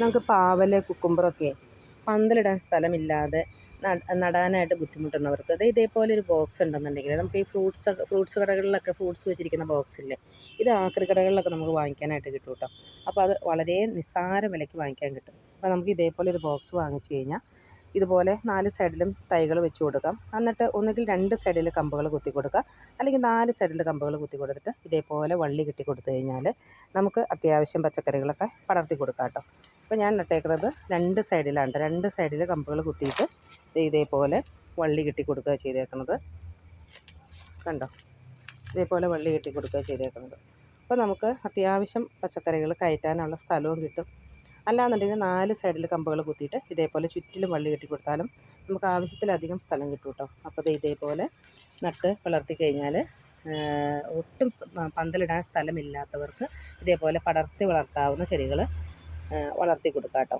നമുക്ക് പാവൽ കുക്കുമ്പറൊക്കെ പന്തലിടാൻ സ്ഥലമില്ലാതെ നടാനായിട്ട് ബുദ്ധിമുട്ടുന്നവർക്ക്. ദേ ഇതേപോലെ ഒരു ബോക്സ് ഉണ്ടെന്നുണ്ടെങ്കിൽ നമുക്ക് ഈ ഫ്രൂട്ട്സ് ഫ്രൂട്ട്സ് കടകളിലൊക്കെ ഫ്രൂട്ട്സ് വെച്ചിരിക്കുന്ന ബോക്സില്ലേ ഇത് ആക്രി കടകളിലൊക്കെ നമുക്ക് വാങ്ങിക്കാനായിട്ട് കിട്ടും കേട്ടോ. അപ്പോൾ അത് വളരെ നിസ്സാര വിലയ്ക്ക് വാങ്ങിക്കാൻ കിട്ടും. അപ്പോൾ നമുക്ക് ഇതേപോലെ ഒരു ബോക്സ് വാങ്ങിച്ചു കഴിഞ്ഞാൽ ഇതുപോലെ നാല് സൈഡിലും തൈകൾ വെച്ച് കൊടുക്കാം. എന്നിട്ട് ഒന്നുകിൽ രണ്ട് സൈഡിൽ കമ്പുകൾ കുത്തി കൊടുക്കാം. അല്ലെങ്കിൽ നാല് സൈഡിൽ കമ്പുകൾ കുത്തി കൊടുത്തിട്ട് ഇതേപോലെ വള്ളി കെട്ടി കൊടുത്തു കഴിഞ്ഞാൽ നമുക്ക് അത്യാവശ്യം പച്ചക്കറികളൊക്കെ പടർത്തി കൊടുക്കാം കേട്ടോ. അപ്പോൾ ഞാൻ നട്ടേക്കുന്നത് രണ്ട് സൈഡിലാണ് രണ്ട് സൈഡിൽ കമ്പുകൾ കുത്തിയിട്ട് ഇതേപോലെ വള്ളി കെട്ടി കൊടുക്കുക ചെയ്തേക്കുന്നത് കണ്ടോ? ഇതേപോലെ വള്ളി കെട്ടി കൊടുക്കുക ചെയ്തേക്കുന്നത് അപ്പോൾ നമുക്ക് അത്യാവശ്യം പച്ചക്കറികൾ കയറ്റാനുള്ള സ്ഥലവും കിട്ടും. അല്ലാന്നുണ്ടെങ്കിൽ നാല് സൈഡിൽ കമ്പുകൾ കുത്തിയിട്ട് ഇതേപോലെ ചുറ്റിലും വള്ളി കെട്ടി കൊടുത്താലും നമുക്ക് ആവശ്യത്തിലധികം സ്ഥലം കിട്ടും കേട്ടോ അപ്പോൾ ദേ ഇതേപോലെ നട്ട് വളർത്തി കഴിഞ്ഞാൽ ഒട്ടും പന്തലിടാൻ സ്ഥലമില്ലാത്തവർക്ക് ഇതേപോലെ പടർത്തി വളർത്താവുന്ന ചെടികൾ വളർത്തി കൊടുക്കാം കേട്ടോ